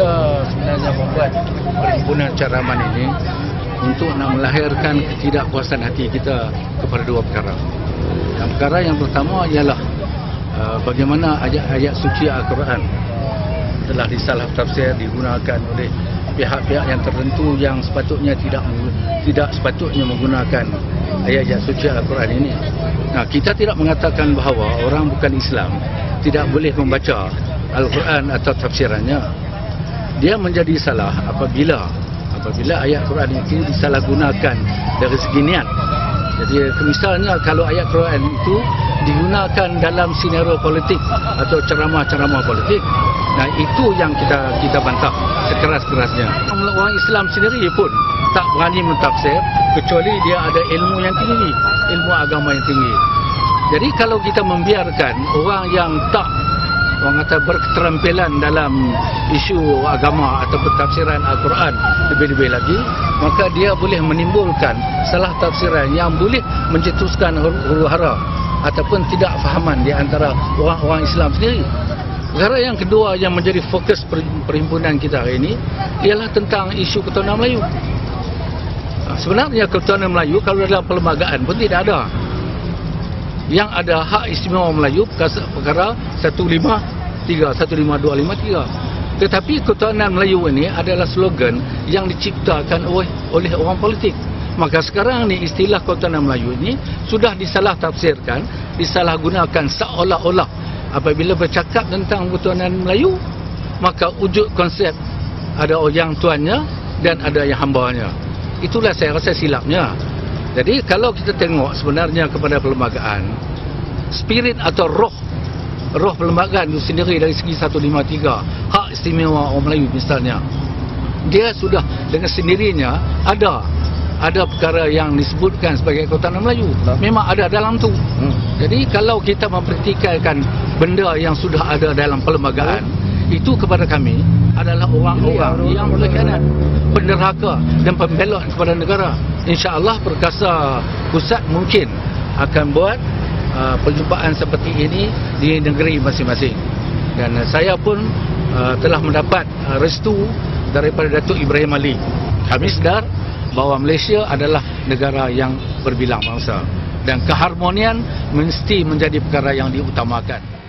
kita sebenarnya membuat perhimpunan caraman ini untuk nak melahirkan ketidakpuasan hati kita kepada dua perkara. Yang perkara yang pertama ialah uh, bagaimana ayat-ayat suci Al-Quran telah disalah tafsir digunakan oleh pihak-pihak yang tertentu yang sepatutnya tidak tidak sepatutnya menggunakan ayat-ayat suci Al-Quran ini. Nah, kita tidak mengatakan bahawa orang bukan Islam tidak boleh membaca Al-Quran atau tafsirannya. Dia menjadi salah apabila apabila ayat Quran itu disalahgunakan dari segi niat. Jadi misalnya kalau ayat Quran itu digunakan dalam sinerio politik atau ceramah-ceramah politik, nah itu yang kita kita bantah sekeras-kerasnya. Orang Islam sendiri pun tak berani mentafsir kecuali dia ada ilmu yang tinggi, ilmu agama yang tinggi. Jadi kalau kita membiarkan orang yang tak orang kata berketerampilan dalam isu agama atau tafsiran Al-Quran lebih-lebih lagi maka dia boleh menimbulkan salah tafsiran yang boleh mencetuskan huru hara ataupun tidak fahaman di antara orang-orang Islam sendiri. Perkara yang kedua yang menjadi fokus perhimpunan kita hari ini ialah tentang isu ketuhanan Melayu. Sebenarnya ketuhanan Melayu kalau dalam perlembagaan pun tidak ada yang ada hak istimewa Melayu perkara 153 15253 tetapi ketuhanan Melayu ini adalah slogan yang diciptakan oleh, oleh orang politik. Maka sekarang ni istilah ketuhanan Melayu ini sudah disalah tafsirkan disalah gunakan seolah-olah. Apabila bercakap tentang ketuhanan Melayu maka wujud konsep ada yang tuannya dan ada yang hambanya. Itulah saya rasa silapnya jadi kalau kita tengok sebenarnya kepada perlembagaan spirit atau roh roh perlembagaan itu sendiri dari segi 153 hak istimewa orang Melayu misalnya dia sudah dengan sendirinya ada ada perkara yang disebutkan sebagai keutamaan Melayu memang ada dalam tu hmm. jadi kalau kita memperhatikan benda yang sudah ada dalam perlembagaan hmm. Itu kepada kami adalah orang-orang yang berkaitan penderhaka dan pembelot kepada negara. Insyaallah perkasa pusat mungkin akan buat uh, perjumpaan seperti ini di negeri masing-masing. Dan uh, saya pun uh, telah mendapat uh, restu daripada Datuk Ibrahim Ali. Kami sedar bahawa Malaysia adalah negara yang berbilang bangsa dan keharmonian mesti menjadi perkara yang diutamakan